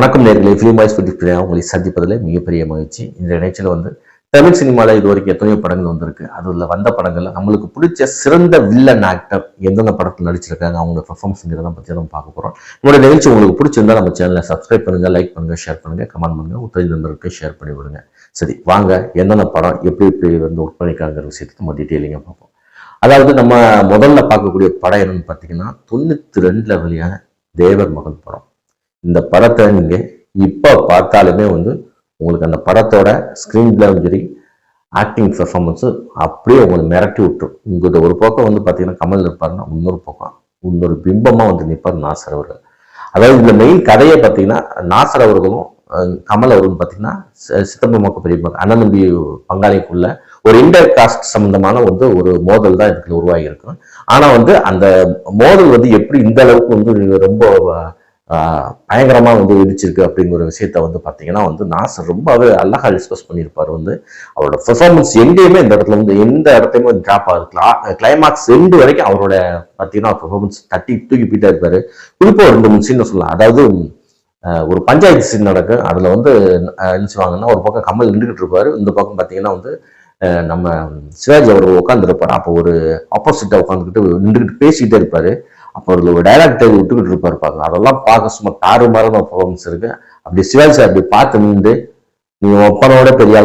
வணக்கம் நேர்களை. Film voice பற்றி உங்களை சந்திப்பதில் மிகப்பெரிய மகிழ்ச்சி. இந்த நிகழ்ச்சியில் வந்து தமிழ் சினிமாவில் இது வரைக்கும் எத்தனையோ படங்கள் வந்திருக்கு. அதில் வந்த படங்களில் நம்மளுக்கு பிடிச்ச சிறந்த வில்லன் ஆக்டர் எந்தெந்த படத்தில் நடிச்சிருக்காங்க அவங்க பெர்ஃபார்மன்ஸ்ங்கிறத பற்றி நம்ம பார்க்க போகிறோம் நம்மளோட நிகழ்ச்சி உங்களுக்கு பிடிச்சிருந்தா நம்ம சேனலை சப்ஸ்கிரைப் பண்ணுங்கள் லைக் பண்ணுங்கள் ஷேர் பண்ணுங்கள் கமெண்ட் பண்ணுங்கள் உத்தரவு நண்பருக்கு ஷேர் பண்ணி விடுங்க. சரி வாங்க என்னென்ன படம் எப்படி எப்படி வந்து ஒர்க் பண்ணிக்காங்கிற விஷயத்தை நம்ம டீட்டெயிலிங்காக பார்ப்போம். அதாவது நம்ம முதல்ல பார்க்கக்கூடிய படம் என்னன்னு பார்த்தீங்கன்னா தொண்ணூற்றி ரெண்டில் வெளியான தேவர் மகன் படம். இந்த படத்தை நீங்கள் இப்போ பார்த்தாலுமே வந்து உங்களுக்கு அந்த படத்தோட ஸ்க்ரீன் பிளேவும் சரி ஆக்டிங் பெர்ஃபார்மன்ஸு அப்படியே உங்களை மிரட்டி விட்டுரும். உங்கள்கிட்ட ஒரு பக்கம் வந்து பார்த்தீங்கன்னா கமல் இருப்பாருன்னா இன்னொரு பக்கம் இன்னொரு பிம்பமாக வந்து நிற்பார் நாசர் அவர்கள். அதாவது இந்த மெயின் கதையை பார்த்தீங்கன்னா நாசர் அவர்களும் கமல் அவர்களும் பார்த்தீங்கன்னா சி- பெரிய அண்ணன் தம்பி பங்காளிக்குள்ள ஒரு இன்டர் காஸ்ட் சம்பந்தமான வந்து ஒரு மோதல் தான் இதுக்கு உருவாகியிருக்கும் ஆனால் வந்து அந்த மோதல் வந்து எப்படி இந்த அளவுக்கு வந்து ரொம்ப பயங்கரமாக வந்து வெடிச்சிருக்கு அப்படிங்கிற ஒரு விஷயத்த வந்து பார்த்தீங்கன்னா வந்து நாசர் ரொம்பவே அழகாக டிஸ்கஸ் பண்ணியிருப்பார் வந்து. அவரோட பெர்ஃபார்மன்ஸ் எங்கேயுமே இந்த இடத்துல வந்து எந்த இடத்தையுமே ட்ராப் ஆகுது கிளைமாக்ஸ் எண்டு வரைக்கும் அவரோட பார்த்தீங்கன்னா பெர்ஃபார்மன்ஸ் தட்டி தூக்கி போயிட்டே இருப்பாரு. குறிப்பாக ரெண்டு மூணு சீன் சொல்லலாம். அதாவது ஒரு பஞ்சாயத்து சீன் நடக்கும். அதில் வந்து என்ன சொல்லுவாங்கன்னா ஒரு பக்கம் கமல் நின்றுக்கிட்டு இருப்பார். இந்த பக்கம் பார்த்தீங்கன்னா வந்து நம்ம சிவாஜி அவர் உட்காந்துருப்பார் அப்போ ஒரு ஆப்போசிட்டாக உட்காந்துக்கிட்டு நின்றுக்கிட்டு பேசிக்கிட்டே இருப்பாரு. அப்போ அதில் ஒரு டைலாக் தேடி விட்டுக்கிட்டு இருப்பார் பாருங்க. அதெல்லாம் பார்க்க சும்மா தாறுமாறான பர்ஃபார்மன்ஸ் இருக்கு. அப்படி சிவாஜி சார் அப்படி பார்த்து நின்று நீ உன் அப்பனோட பெரிய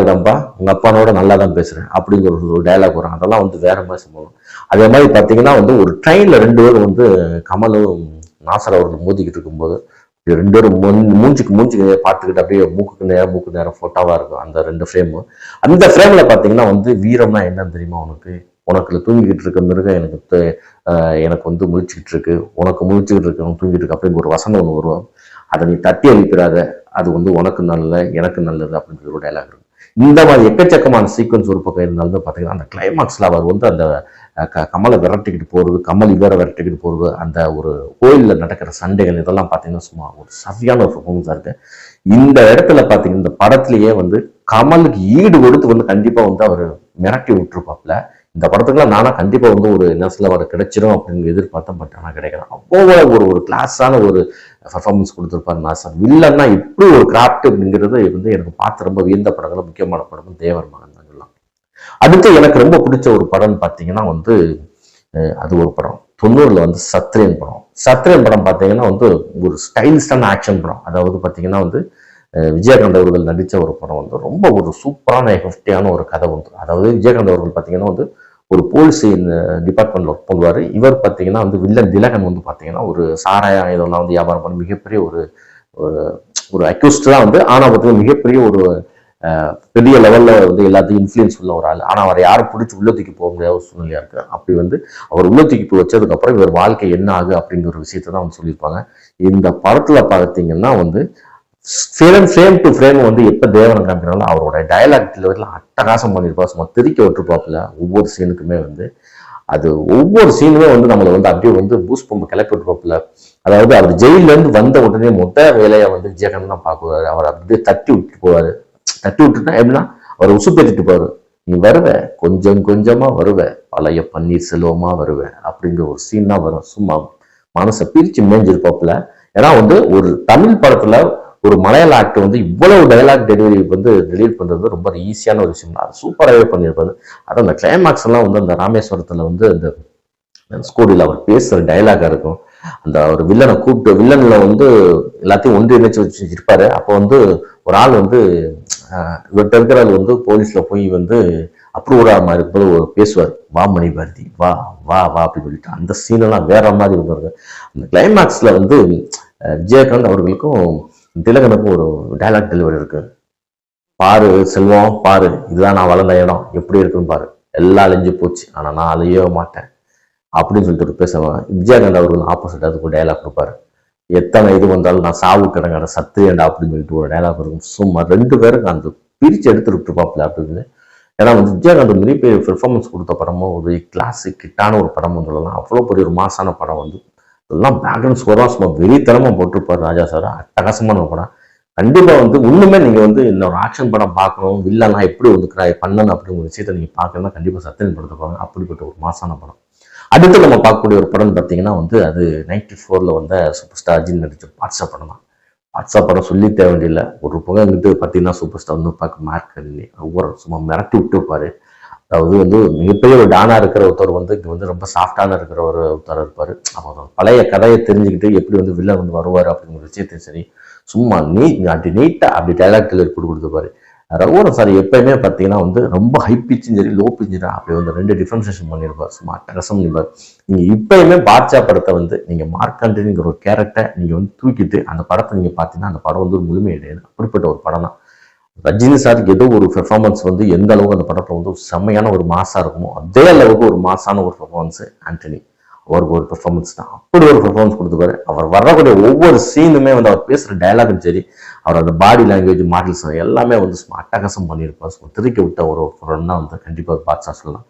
உங்க அப்பனோட நல்லா தான் பேசுறேன் அப்படிங்கிற ஒரு- டைலாக் வரும். அதெல்லாம் வந்து வேற மாதிரி சம்பவம். அதே மாதிரி பார்த்தீங்கன்னா வந்து ஒரு ட்ரெயின்ல ரெண்டு பேரும் வந்து கமலும் நாசர் அவர்கள் மோதிக்கிட்டு இருக்கும்போது ரெண்டு பேரும் மூ- மூஞ்சுக்கு மூஞ்சுக்கு நேரா பார்த்துக்கிட்டு அப்படியே மூக்குக்கு நேரம் மூக்கு நேரம் ஃபோட்டோவா இருக்கும் அந்த ரெண்டு ஃப்ரேமும் அந்த ஃப்ரேம்ல பார்த்தீங்கன்னா வந்து வீரம்னா என்னன்னு தெரியுமா உனக்கு? உனக்குல தூங்கிக்கிட்டு இருக்க மிருகம் எனக்கு எனக்கு வந்து முழிச்சுக்கிட்டு இருக்கு. உனக்கு முழிச்சுக்கிட்டு இருக்கணும் தூங்கிட்டு இருக்கு அப்படிங்கிற ஒரு வசனம் ஒன்று வரும். அதை நீ தட்டி அழிக்கிறாத அது வந்து உனக்கு நல்ல எனக்கு நல்லது அப்படிங்கிற ஒரு டைலாக் இருக்கும். இந்த மாதிரி எக்கச்சக்கமான சீக்வன்ஸ் ஒரு பக்கம் இருந்தாலும் பார்த்தீங்கன்னா அந்த கிளைமாக்ஸில் அவர் வந்து அந்த க- கமலை விரட்டிக்கிட்டு போகிறது கமல் இவரை விரட்டிக்கிட்டு போகிறது அந்த ஒரு கோயிலில் நடக்கிற சண்டைகள் இதெல்லாம் பார்த்தீங்கன்னா சும்மா ஒரு சரியான ஒரு பர்ஃபார்மன்ஸாக இருக்கு. இந்த இடத்துல பார்த்தீங்கன்னா இந்த படத்திலேயே வந்து கமலுக்கு ஈடு கொடுத்து வந்து கண்டிப்பாக வந்து அவர் மிரட்டி விட்டுருப்பாப்புல. இந்த படத்துக்குலாம் நானா கண்டிப்பாக வந்து ஒரு என்ன சொல்ல வர அப்படின்னு எதிர்பார்த்தேன் பட் ஆனால் கிடைக்கிறேன் அவ்வளோ ஒரு ஒரு கிளாஸான ஒரு பர்ஃபார்மன்ஸ் கொடுத்துருப்பாரு நாசர் வில்லன்னா இப்படி ஒரு கிராஃப்ட் அப்படிங்கிறது வந்து எனக்கு பார்த்து ரொம்ப வியந்த படங்கள் முக்கியமான படம் தேவர் மகன் தான் அடுத்து எனக்கு ரொம்ப பிடிச்ச ஒரு படம்னு பார்த்தீங்கன்னா வந்து அது ஒரு படம். தொண்ணூறில் வந்து சத்ரியன் படம். சத்ரியன் படம் பார்த்தீங்கன்னா வந்து ஒரு ஸ்டைலிஸ்டான ஆக்ஷன் படம். அதாவது பார்த்தீங்கன்னா வந்து விஜயகாந்த் அவர்கள் நடித்த ஒரு படம் வந்து ரொம்ப ஒரு சூப்பரான ஹெஃப்டியான ஒரு கதை வந்து அதாவது விஜயகாந்த் அவர்கள் பார்த்தீங்கன்னா வந்து ஒரு போலீஸ் டிபார்ட்மெண்ட்ல ஒர்க் பண்ணுவார். இவர் பார்த்தீங்கன்னா வந்து வில்லன் திலகன் வந்து பார்த்தீங்கன்னா ஒரு சாராய இதெல்லாம் வந்து வியாபாரம் பண்ணி மிகப்பெரிய ஒரு ஒரு ஒரு அக்யூஸ்ட் தான் வந்து. ஆனால் பார்த்தீங்கன்னா மிகப்பெரிய ஒரு பெரிய லெவலில் வந்து எல்லாத்தையும் இன்ஃப்ளூயன்ஸ் உள்ள ஒரு ஆள். ஆனால் அவரை யாரும் பிடிச்சி உள்ள தூக்கி போக முடியாத ஒரு சூழ்நிலையாக இருக்கு. அப்படி வந்து அவர் உள்ள தூக்கி போய் வச்சதுக்கப்புறம் இவர் வாழ்க்கை என்ன ஆகு அப்படிங்கிற ஒரு விஷயத்தை தான் வந்து சொல்லியிருப்பாங்க. இந்த படத்தில் பார்த்தீங்கன்னா வந்து ஃப்ரேம் ஃப்ரேம் டு ஃப்ரேம் வந்து எப்போ தேவனை காமிக்கிறாங்களோ அவரோட டயலாக் டெலிவரியில் அட்டகாசம் பண்ணியிருப்பா சும்மா திருக்கி விட்டுருப்பாப்புல ஒவ்வொரு சீனுக்குமே வந்து. அது ஒவ்வொரு சீனுமே வந்து நம்மளை வந்து அப்படியே வந்து பூஸ் பம்பு கிளப்பி விட்டுருப்பாப்புல. அதாவது அவர் ஜெயில்ல இருந்து வந்த உடனே மொத்த வேலையை வந்து விஜயகாந்த் தான் பார்க்குவாரு. அவர் அப்படியே தட்டி விட்டு போவாரு. தட்டி விட்டுனா எப்படின்னா அவர் உசுப்பேத்திட்டு போவார். நீ வருவ கொஞ்சம் கொஞ்சமா வருவ. பழைய பன்னீர் செல்வமா வருவ. அப்படிங்கிற ஒரு சீன் தான் வரும். சும்மா மனசை பிரிச்சு மேஞ்சிருப்பாப்புல. ஏன்னா வந்து ஒரு தமிழ் படத்துல ஒரு மலையாள ஆக்டர் வந்து இவ்வளவு டயலாக் டெலிவரி வந்து டெலிவரி பண்ணுறது ரொம்ப ஈஸியான ஒரு விஷயம். அது சூப்பராகவே பண்ணியிருப்பாரு. அது அந்த கிளைமாக்ஸ் எல்லாம் வந்து அந்த ராமேஸ்வரத்தில் வந்து அந்த ஸ்கூலில் அவர் பேசுகிற டைலாகாக இருக்கும். அந்த ஒரு வில்லனை கூப்பிட்டு வில்லனில் வந்து எல்லாத்தையும் ஒன்றிணைச்சு வச்சு இருப்பாரு. அப்போ வந்து ஒரு ஆள் வந்து இவர்கிட்ட இவர்கிட்ட ஆள் வந்து போலீஸில் போய் வந்து அப்ரூவ் மாதிரி இருக்கும்போது ஒரு பேசுவார். வா மணி பாரதி வா வா வா அப்படின்னு சொல்லிட்டு. அந்த சீனெல்லாம் வேற மாதிரி இருந்திருக்கு அந்த கிளைமேக்ஸில் வந்து விஜயகாந்த் அவர்களுக்கும் திலகனுக்கு ஒரு டைலாக் டெலிவரி இருக்கு. பாரு செல்வம் பாரு இதுதான் நான் வளர்ந்த இடம். எப்படி இருக்குன்னு பாரு. எல்லாம் அழிஞ்சு போச்சு. ஆனால் நான் அழியவே மாட்டேன். அப்படின்னு சொல்லிட்டு ஒரு பேசுவாங்க விஜயகாந்த் அவர்கள் ஆப்போசிட் அதுக்கு ஒரு டைலாக் கொடுப்பாரு. எத்தனை இது வந்தாலும் நான் சாவு கிடங்கிற சத்திரியண்டா அப்படின்னு சொல்லிட்டு ஒரு டைலாக் இருக்கும். சும்மா ரெண்டு பேருக்கு அந்த பிரிச்சு எடுத்துட்டு இருப்பாப்ல அப்படின்னு ஏன்னா வந்து விஜயகாந்த் மிகப்பெரிய பெர்ஃபார்மன்ஸ் கொடுத்த படமும் ஒரு கிளாஸிக் கிட்டான ஒரு படமும் சொல்லலாம். அவ்வளோ பெரிய ஒரு மாசான படம் வந்து இதெல்லாம் பேக்ரவுண்ட் ஸ்கோராக சும்மா வெறித்தனமாக போட்டிருப்பார் ராஜா சார் அட்டகாசமான ஒரு படம். கண்டிப்பாக வந்து இன்னுமே நீங்கள் வந்து இந்த ஒரு ஆக்ஷன் படம் பார்க்கணும் வில்லலாம் எப்படி வந்து cry- பண்ணணும் அப்படிங்கிற விஷயத்தை நீங்கள் பார்க்கணும்னா கண்டிப்பாக சத்தியம் படத்தை அப்படிப்பட்ட ஒரு மாசான படம். அடுத்து நம்ம பார்க்கக்கூடிய ஒரு படம் பார்த்தீங்கன்னா வந்து அது நைன்டி ஃபோரில் வந்த சூப்பர் ஸ்டார் அர்ஜுன் நடிச்ச வாட்ஸ்அப் படம் தான். வாட்ஸ்அப் படம் சொல்லி தேவையில்லை ஒரு புகை வந்துட்டு பார்த்தீங்கன்னா சூப்பர் ஸ்டார் வந்து பார்க்க மார்க் ஒவ்வொரு சும்மா மிரட்டி விட்டு இருப்பாரு அதாவது வந்து மிகப்பெரிய ஒரு டானா இருக்கிற ஒருத்தர் வந்து இங்கே வந்து ரொம்ப சாஃப்டான இருக்கிற ஒரு ஒருத்தர் இருப்பார். அவர் பழைய கதையை தெரிஞ்சுக்கிட்டு எப்படி வந்து வில்லன் வந்து வருவார் அப்படிங்கிற விஷயத்தையும் சரி சும்மா நீ அப்படி நீட்டாக அப்படி டைலாக் டெலிவரி கொடு கொடுத்துப்பாரு ரகுவரன் சார் எப்பயுமே பார்த்தீங்கன்னா வந்து ரொம்ப ஹை பிச்சும் சரி லோ பிச்சும் அப்படி வந்து ரெண்டு டிஃப்ரென்சேஷன் பண்ணியிருப்பார் சும்மா ரசம் நிற்பார் நீங்கள் இப்பயுமே பாட்சா படத்தை வந்து நீங்கள் மார்க்கண்டிங்கிற ஒரு கேரக்டரை நீங்கள் வந்து தூக்கிட்டு அந்த படத்தை நீங்கள் பார்த்தீங்கன்னா அந்த படம் வந்து ஒரு முழுமையடையாது. அப்படிப்பட்ட ஒரு படம் தான் ரஜினி சாருக்கு ஏதோ ஒரு பெர்ஃபார்மன்ஸ் வந்து எந்த அளவுக்கு அந்த படத்தில் வந்து செம்மையான ஒரு மாசாக இருக்குமோ அதே அளவுக்கு ஒரு மாசான ஒரு பெர்ஃபார்மன்ஸ் ஆண்டனி அவருக்கு ஒரு பெர்ஃபார்மன்ஸ் தான். அப்படி ஒரு பெர்ஃபார்மன்ஸ் கொடுத்துப்பாரு அவர் வரக்கூடிய ஒவ்வொரு சீனுமே வந்து அவர் பேசுகிற டயலாகும் சரி அவர் அந்த பாடி லாங்குவேஜ் மாடல்ஸ் எல்லாமே வந்து அட்டகாசம் பண்ணியிருப்பார். சும்மா திருக்கி விட்ட ஒரு படம் தான் வந்து கண்டிப்பாக பாட்ஷா சொல்லலாம்.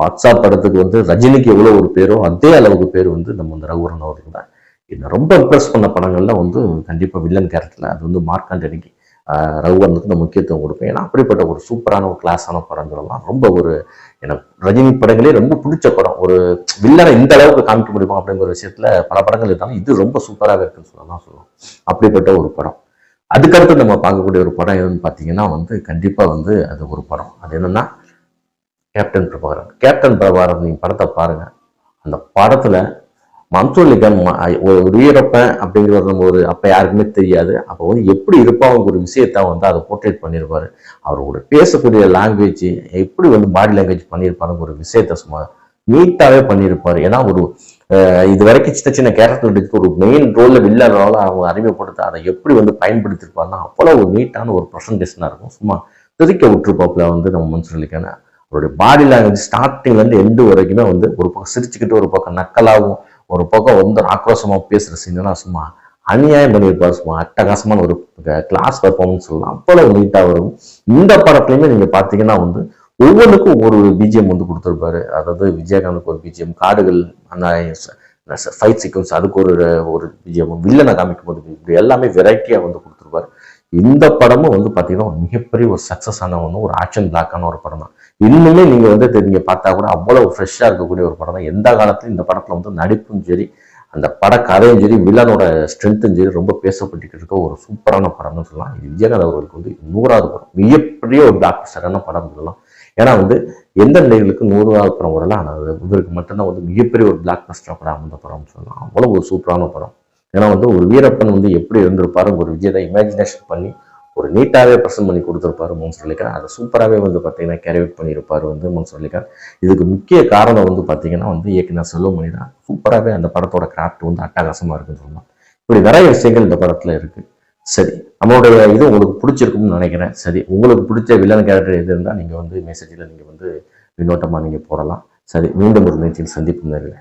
பாட்ஷா படத்துக்கு வந்து ரஜினிக்கு எவ்வளோ ஒரு பேரோ அதே அளவுக்கு பேர் வந்து நம்ம இந்த ரகுவரன் அவருக்கு தான். என்னை ரொம்ப இம்ப்ரெஸ் பண்ண படங்கள்ல வந்து கண்டிப்பாக வில்லன் கேரக்டரில் அது வந்து மார்க்காண்டனிக்கு ரகுவரனுக்கு நான் முக்கியத்துவம் கொடுப்பேன். ஏன்னா அப்படிப்பட்ட ஒரு சூப்பரான ஒரு கிளாஸான படம் சொல்லலாம் ரொம்ப ஒரு எனக்கு ரஜினி படங்களே ரொம்ப பிடிச்ச படம். ஒரு வில்லனை இந்த அளவுக்கு காமிக்க முடியுமா அப்படிங்கிற விஷயத்துல பல படங்கள் இருந்தாலும் இது ரொம்ப சூப்பராக இருக்குன்னு சொல்லலாம் சொல்லலாம் அப்படிப்பட்ட ஒரு படம். அதுக்கடுத்து நம்ம பார்க்கக்கூடிய ஒரு படம் எதுன்னு பார்த்தீங்கன்னா வந்து கண்டிப்பாக வந்து அது ஒரு படம். அது என்னென்னா கேப்டன் பிரபாகரன் கேப்டன் பிரபாகரன் நீங்கள் படத்தை பாருங்கள் அந்த படத்தில் மன்சூர்லிகன் ஒரு வீரப்பன் அப்படிங்கிறது நம்ம ஒரு அப்போ யாருக்குமே தெரியாது. அப்போ வந்து எப்படி இருப்பாங்க ஒரு விஷயத்த வந்து அதை போர்ட்ரேட் பண்ணியிருப்பாரு. அவரோட பேசக்கூடிய லாங்குவேஜ் எப்படி வந்து பாடி லாங்குவேஜ் பண்ணியிருப்பாருங்க ஒரு விஷயத்த சும்மா நீட்டாகவே பண்ணியிருப்பார். ஏன்னா ஒரு இது வரைக்கும் சின்ன சின்ன கேரக்டர் எடுத்து ஒரு மெயின் ரோலில் வில்லனால அவங்க அறிமுகப்படுத்த அதை எப்படி வந்து பயன்படுத்தியிருப்பாருன்னா அவ்வளோ ஒரு நீட்டான ஒரு ப்ரெசன்டேஷனாக இருக்கும். சும்மா திருக்க விட்டுருப்பாப்புல வந்து நம்ம மன்சூர்லிக்கான அவருடைய பாடி லாங்குவேஜ் ஸ்டார்டிங்லேருந்து எண்டு வரைக்குமே வந்து ஒரு பக்கம் சிரிச்சுக்கிட்டு ஒரு பக்கம் நக்கலாகவும் ஒரு பக்கம் வந்து ஆக்ரோஷமாக பேசுகிற சீன்லாம் சும்மா அநியாயம் பண்ணியிருப்பார் சும்மா அட்டகாசமான ஒரு கிளாஸ் பர்ஃபார்மன்ஸ் சொல்லலாம் அவ்வளவு நீட்டாக வரும். இந்த படத்துலையுமே நீங்கள் பார்த்தீங்கன்னா வந்து ஒவ்வொன்றுக்கும் ஒரு பிஜிஎம் வந்து கொடுத்துருப்பாரு. அதாவது விஜயகாந்துக்கு ஒரு பிஜிஎம் காடுகள் அந்த ஃபைட் சீக்வன்ஸ் அதுக்கு ஒரு ஒரு பிஜிஎம் வில்லனை காமிக்கும் போது இப்படி எல்லாமே வெரைட்டியாக வந்து இந்த படமும் வந்து பார்த்தீங்கன்னா ஒரு மிகப்பெரிய ஒரு சக்ஸஸ் ஆன ஒன்று ஒரு ஆக்ஷன் பிளாக்கான ஒரு படம் தான் இன்னுமே நீங்கள் வந்து நீங்கள் பார்த்தா கூட அவ்வளோ ஃப்ரெஷ்ஷாக இருக்கக்கூடிய ஒரு படம் தான் எந்த காலத்துலையும் இந்த படத்தில் வந்து நடிப்பும் சரி அந்த பட கதையும் சரி வில்லனோட ஸ்ட்ரென்த்தும் சரி ரொம்ப பேசப்பட்டுக்கிட்டு இருக்க ஒரு சூப்பரான படம்னு சொல்லலாம். இது விஜயகாந்த் அவர்களுக்கு வந்து நூறாவது படம். மிகப்பெரிய ஒரு பிளாக் பஸ்டரான படம் சொல்லலாம். ஏன்னா வந்து எந்த நிலைகளுக்கு நூறாவது படம் வரலாம் ஆனால் இவருக்கு மட்டும்தான் வந்து மிகப்பெரிய ஒரு பிளாக் பஸ்டர் படம் அந்த படம்னு சொல்லலாம். அவ்வளோ ஒரு சூப்பரான படம். ஏன்னா வந்து ஒரு வீரப்பன் வந்து எப்படி இருந்திருப்பாரு ஒரு விஜயத்தை இமேஜினேஷன் பண்ணி ஒரு நீட்டாகவே ப்ரெசென்ட் பண்ணி கொடுத்துருப்பாரு மோன்சர் அலிகான் அதை சூப்பராகவே வந்து பார்த்தீங்கன்னா கேரி அவுட் பண்ணியிருப்பாரு வந்து மோன்சர் அலிகான் இதுக்கு முக்கிய காரணம் வந்து பார்த்தீங்கன்னா வந்து இயக்குனர் செல்வமணி தான் சூப்பராகவே அந்த படத்தோட கிராஃப்ட் வந்து அட்டகாசமாக இருக்குன்னு சொல்லலாம். இப்படி நிறைய விஷயங்கள் இந்த படத்தில் இருக்குது சரி நம்மளுடைய இது உங்களுக்கு பிடிச்சிருக்கும்னு நினைக்கிறேன். சரி உங்களுக்கு பிடிச்ச வில்லன் கேரக்டர் எது இருந்தால் நீங்கள் வந்து மெசேஜில் நீங்கள் வந்து வினோட்டமாக நீங்கள் போடலாம். சரி மீண்டும் ஒரு நிகழ்ச்சியில் சந்திப்பு நேரில்